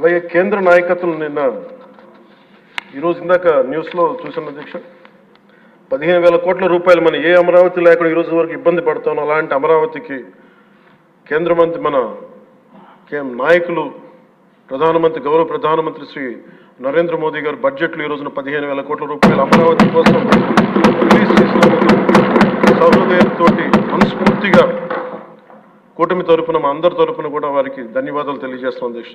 అలాగే కేంద్ర నాయకత్వం నిన్న ఈరోజు ఇందాక న్యూస్లో చూసిన అధ్యక్ష. పదిహేను వేల కోట్ల రూపాయలు మన ఏ అమరావతి లేకుండా ఈరోజు వరకు ఇబ్బంది పడతాం అలాంటి అమరావతికి కేంద్ర మంత్రి మన కే- నాయకులు ప్రధానమంత్రి గౌరవ ప్రధానమంత్రి శ్రీ నరేంద్ర మోదీ గారు బడ్జెట్లో ఈ రోజున పదిహేను వేల కోట్ల రూపాయలు అమరావతి కోసం రిలీజ్ చేసినందుకు సహృదయంతో మనస్ఫూర్తిగా కూటమి తరపున మా అందరి తరఫున కూడా వారికి ధన్యవాదాలు తెలియజేస్తున్నాం అధ్యక్ష.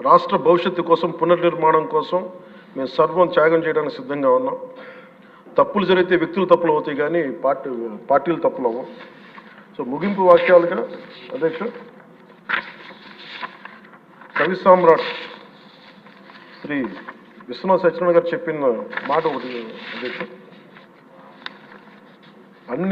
రాష్ట్ర భవిష్యత్తు కోసం పునర్నిర్మాణం కోసం మేము సర్వం త్యాగం చేయడానికి సిద్ధంగా ఉన్నాం. తప్పులు జరిగితే వ్యక్తులు తప్పులు అవుతాయి కానీ పార్టీ పార్టీలు తప్పులు అవ్వవు. సో ముగింపు వాక్యాలుగా అధ్యక్ష. కవి సామ్రాట్ శ్రీ విశ్వనాథ్ సత్యనారాయణ గారు చెప్పిన మాట ఒకటి అధ్యక్ష.